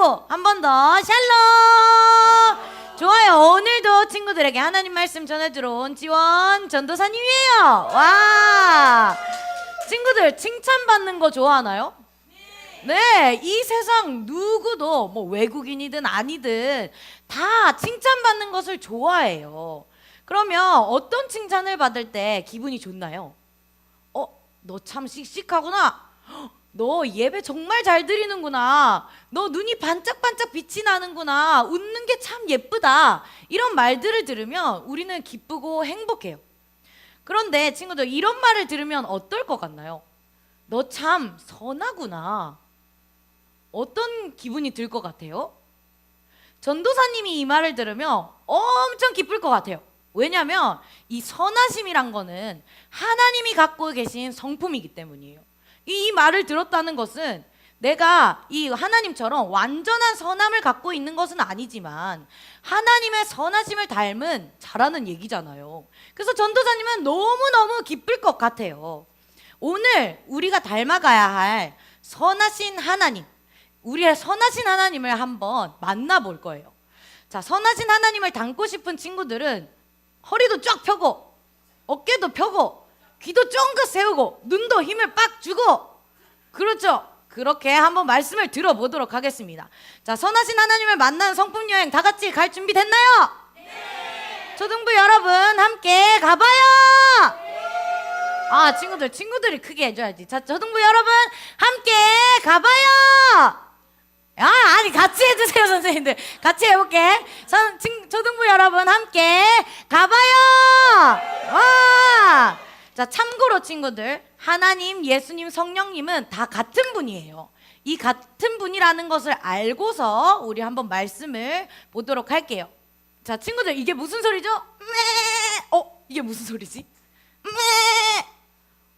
하고 한 번 더 샬롬. 좋아요. 오늘도 친구들에게 하나님 말씀 전해주러 온 지원 전도사님이에요. 와. 친구들 칭찬받는 거 좋아하나요? 네, 이 세상 누구도 뭐 외국인이든 아니든 다 칭찬받는 것을 좋아해요. 그러면 어떤 칭찬을 받을 때 기분이 좋나요? 어, 너 참 씩씩하구나. 헉, 너 예배 정말 잘 드리는구나. 너 눈이 반짝반짝 빛이 나는구나. 웃는 게 참 예쁘다. 이런 말들을 들으면 우리는 기쁘고 행복해요. 그런데 친구들 이런 말을 들으면 어떨 것 같나요? 너 참 선하구나. 어떤 기분이 들 것 같아요? 전도사님이 이 말을 들으면 엄청 기쁠 것 같아요. 왜냐하면 이 선하심이란 거는 하나님이 갖고 계신 성품이기 때문이에요. 이, 이 말을 들었다는 것은 내가 이 하나님처럼 완전한 선함을 갖고 있는 것은 아니지만 하나님의 선하심을 닮은 자라는 얘기잖아요. 그래서 전도사님은 너무너무 기쁠 것 같아요. 오늘 우리가 닮아가야 할 선하신 하나님, 우리의 선하신 하나님을 한번 만나볼 거예요. 자, 선하신 하나님을 닮고 싶은 친구들은 허리도 쫙 펴고, 어깨도 펴고, 귀도 쫑긋 세우고, 눈도 힘을 빡 주고, 그렇죠. 그렇게 한번 말씀을 들어보도록 하겠습니다. 자, 선하신 하나님을 만나는 성품 여행 다 같이 갈 준비 됐나요? 네. 초등부 여러분 함께 가봐요. 아, 친구들, 친구들이 크게 해줘야지. 자, 초등부 여러분 함께 가봐요. 아, 아니 같이 해주세요, 선생님들. 같이 해볼게. 선, 친, 초등부 여러분 함께 가봐요. 와. 자, 참고로 친구들, 하나님, 예수님, 성령님은 다 같은 분이에요. 이 같은 분이라는 것을 알고서 우리 한번 말씀을 보도록 할게요. 자, 친구들, 이게 무슨 소리죠? 매. 어, 이게 무슨 소리지? 매.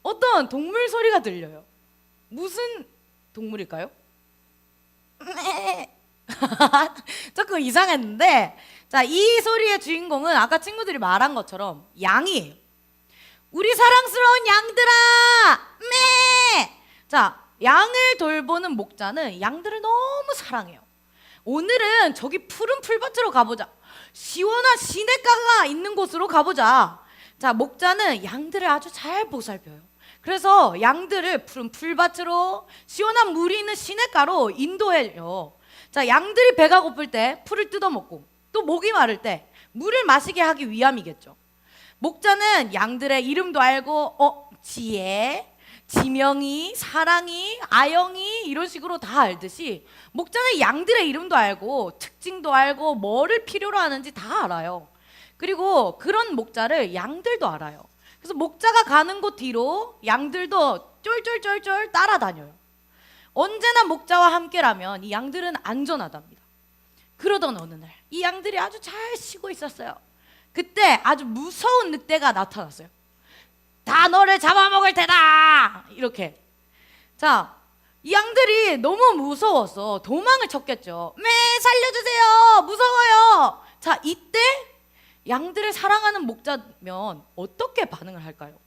어떤 동물 소리가 들려요. 무슨 동물일까요? 조금 이상했는데 자, 이 소리의 주인공은 아까 친구들이 말한 것처럼 양이에요. 우리 사랑스러운 양들아! 매! 자, 양을 돌보는 목자는 양들을 너무 사랑해요. 오늘은 저기 푸른 풀밭으로 가보자. 시원한 시냇가가 있는 곳으로 가보자. 자, 목자는 양들을 아주 잘 보살펴요. 그래서 양들을 푸른 풀밭으로 시원한 물이 있는 시냇가로 인도해요. 자, 양들이 배가 고플 때 풀을 뜯어먹고 또 목이 마를 때 물을 마시게 하기 위함이겠죠. 목자는 양들의 이름도 알고 어 지혜, 지명이, 사랑이, 아영이 이런 식으로 다 알듯이 목자는 양들의 이름도 알고 특징도 알고 뭐를 필요로 하는지 다 알아요. 그리고 그런 목자를 양들도 알아요. 그래서 목자가 가는 곳 뒤로 양들도 쫄쫄쫄쫄 따라다녀요. 언제나 목자와 함께라면 이 양들은 안전하답니다. 그러던 어느 날 이 양들이 아주 잘 쉬고 있었어요. 그때 아주 무서운 늑대가 나타났어요. 다 너를 잡아먹을 테다. 이렇게. 자, 이 양들이 너무 무서워서 도망을 쳤겠죠. 매 살려주세요. 무서워요. 자, 이때 양들을 사랑하는 목자면 어떻게 반응을 할까요?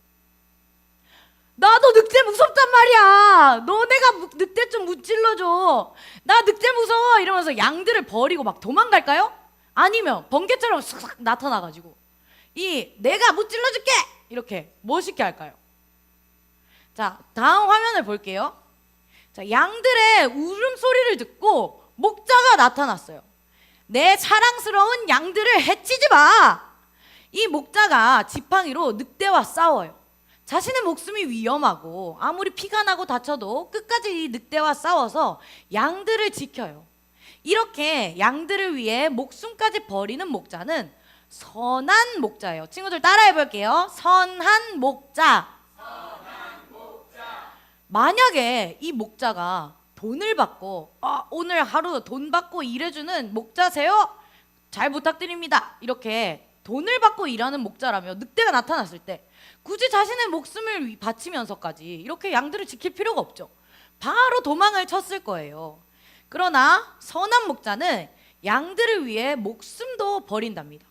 나도 늑대 무섭단 말이야. 너네가 무- 늑대 좀 무찔러줘. 나 늑대 무서워. 이러면서 양들을 버리고 막 도망갈까요? 아니면 번개처럼 슥슥 나타나가지고 이 내가 무찔러줄게 이렇게 멋있게 할까요? 자 다음 화면을 볼게요. 자 양들의 울음소리를 듣고 목자가 나타났어요. 내 사랑스러운 양들을 해치지 마. 이 목자가 지팡이로 늑대와 싸워요. 자신의 목숨이 위험하고 아무리 피가 나고 다쳐도 끝까지 이 늑대와 싸워서 양들을 지켜요. 이렇게 양들을 위해 목숨까지 버리는 목자는 선한 목자예요. 친구들 따라해 볼게요. 선한 목자. 만약에 이 목자가 돈을 받고 아, 오늘 하루 돈 받고 일해주는 목자세요? 잘 부탁드립니다. 이렇게 돈을 받고 일하는 목자라면 늑대가 나타났을 때 굳이 자신의 목숨을 위- 바치면서까지 이렇게 양들을 지킬 필요가 없죠. 바로 도망을 쳤을 거예요. 그러나 선한 목자는 양들을 위해 목숨도 버린답니다.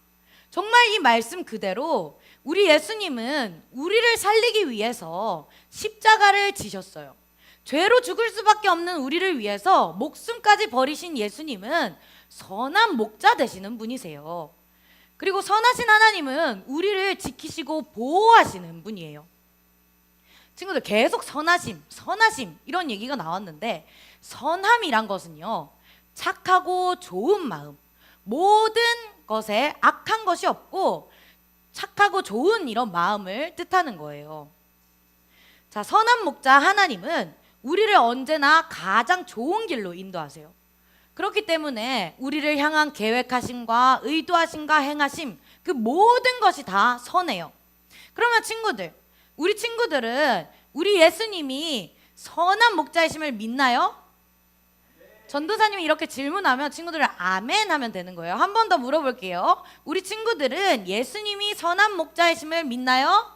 정말 이 말씀 그대로 우리 예수님은 우리를 살리기 위해서 십자가를 지셨어요. 죄로 죽을 수밖에 없는 우리를 위해서 목숨까지 버리신 예수님은 선한 목자 되시는 분이세요. 그리고 선하신 하나님은 우리를 지키시고 보호하시는 분이에요. 친구들 계속 선하심, 선하심 이런 얘기가 나왔는데 선함이란 것은요. 착하고 좋은 마음, 모든 것에 악한 것이 없고 착하고 좋은 이런 마음을 뜻하는 거예요. 자, 선한 목자 하나님은 우리를 언제나 가장 좋은 길로 인도하세요. 그렇기 때문에 우리를 향한 계획하심과 의도하심과 행하심 그 모든 것이 다 선해요. 그러면 친구들, 우리 친구들은 우리 예수님이 선한 목자이심을 믿나요? 전도사님이 이렇게 질문하면 친구들은 아멘 하면 되는 거예요. 한 번 더 물어볼게요. 우리 친구들은 예수님이 선한 목자이심을 믿나요?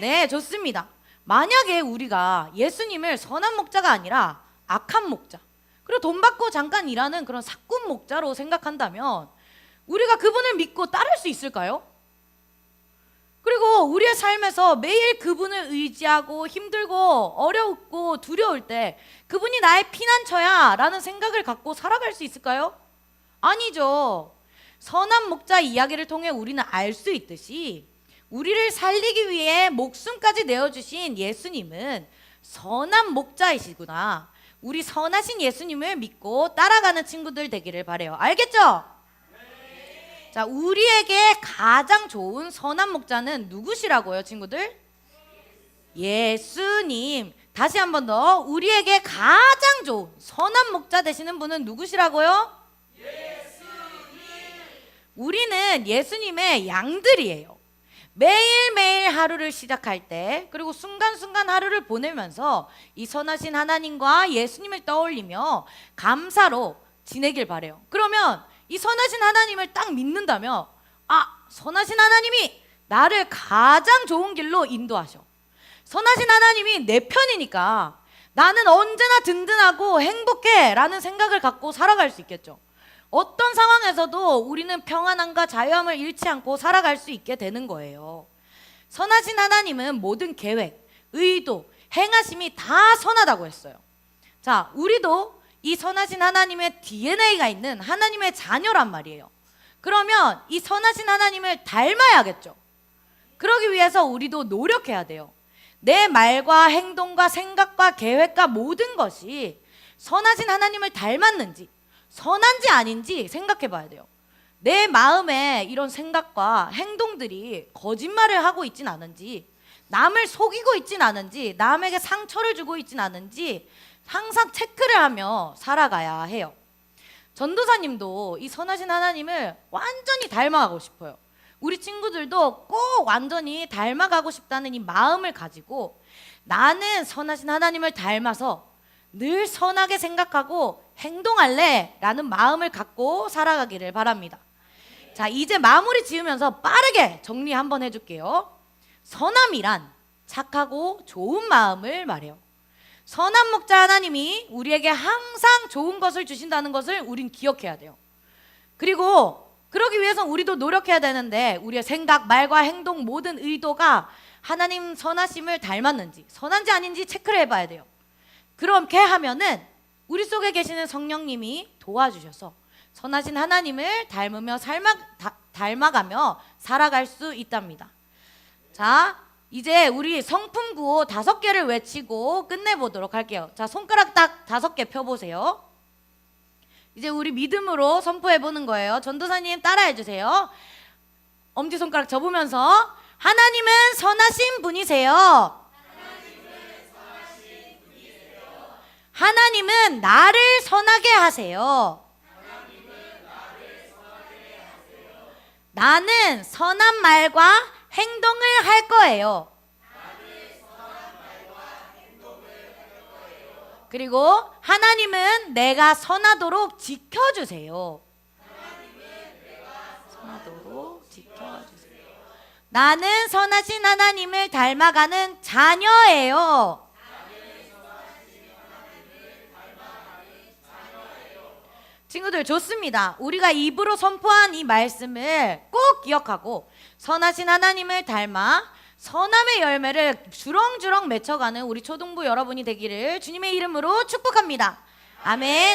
네, 좋습니다. 만약에 우리가 예수님을 선한 목자가 아니라 악한 목자, 그리고 돈 받고 잠깐 일하는 그런 사꾼 목자로 생각한다면 우리가 그분을 믿고 따를 수 있을까요? 그리고 우리의 삶에서 매일 그분을 의지하고 힘들고 어렵고 두려울 때 그분이 나의 피난처야 라는 생각을 갖고 살아갈 수 있을까요? 아니죠. 선한 목자 이야기를 통해 우리는 알 수 있듯이 우리를 살리기 위해 목숨까지 내어주신 예수님은 선한 목자이시구나. 우리 선하신 예수님을 믿고 따라가는 친구들 되기를 바래요. 알겠죠? 자, 우리에게 가장 좋은 선한 목자는 누구시라고요, 친구들? 예수님. 다시 한 번 더. 우리에게 가장 좋은 선한 목자 되시는 분은 누구시라고요? 우리는 예수님의 양들이에요. 매일매일 하루를 시작할 때 그리고 순간순간 하루를 보내면서 이 선하신 하나님과 예수님을 떠올리며 감사로 지내길 바래요. 그러면 이 선하신 하나님을 딱 믿는다면 아, 선하신 하나님이 나를 가장 좋은 길로 인도하셔. 선하신 하나님이 내 편이니까 나는 언제나 든든하고 행복해라는 생각을 갖고 살아갈 수 있겠죠. 어떤 상황에서도 우리는 평안함과 자유함을 잃지 않고 살아갈 수 있게 되는 거예요. 선하신 하나님은 모든 계획, 의도, 행하심이 다 선하다고 했어요. 자, 우리도 이 선하신 하나님의 DNA가 있는 하나님의 자녀란 말이에요. 그러면 이 선하신 하나님을 닮아야겠죠. 그러기 위해서 우리도 노력해야 돼요. 내 말과 행동과 생각과 계획과 모든 것이 선하신 하나님을 닮았는지 선한지 아닌지 생각해 봐야 돼요. 내 마음에 이런 생각과 행동들이 거짓말을 하고 있진 않은지, 남을 속이고 있진 않은지, 남에게 상처를 주고 있진 않은지 항상 체크를 하며 살아가야 해요. 전도사님도 이 선하신 하나님을 완전히 닮아가고 싶어요. 우리 친구들도 꼭 완전히 닮아가고 싶다는 이 마음을 가지고 나는 선하신 하나님을 닮아서 늘 선하게 생각하고 행동할래 라는 마음을 갖고 살아가기를 바랍니다. 자, 이제 마무리 지으면서 빠르게 정리 한번 해줄게요. 선함이란 착하고 좋은 마음을 말해요. 선한 목자 하나님이 우리에게 항상 좋은 것을 주신다는 것을 우린 기억해야 돼요. 그리고 그러기 위해서 우리도 노력해야 되는데 우리의 생각, 말과 행동 모든 의도가 하나님 선하심을 닮았는지 선한지 아닌지 체크를 해봐야 돼요. 그렇게 하면은 우리 속에 계시는 성령님이 도와주셔서 선하신 하나님을 닮으며 삶아, 다, 닮아가며 살아갈 수 있답니다. 자, 이제 우리 성품 구호 다섯 개를 외치고 끝내보도록 할게요. 자, 손가락 딱 다섯 개 펴보세요. 이제 우리 믿음으로 선포해 보는 거예요. 전도사님 따라해 주세요. 엄지 손가락 접으면서 하나님은 선하신 분이세요. 하나님은 나를 선하게 하세요. 나는 선한 말과 행동을 할 거예요. 그리고 하나님은 내가 선하도록 지켜주세요. 선하도록 지켜주세요. 나는 선하신 하나님을 닮아가는 자녀예요. 친구들 좋습니다. 우리가 입으로 선포한 이 말씀을 꼭 기억하고 선하신 하나님을 닮아 선함의 열매를 주렁주렁 맺혀가는 우리 초등부 여러분이 되기를 주님의 이름으로 축복합니다. 아멘.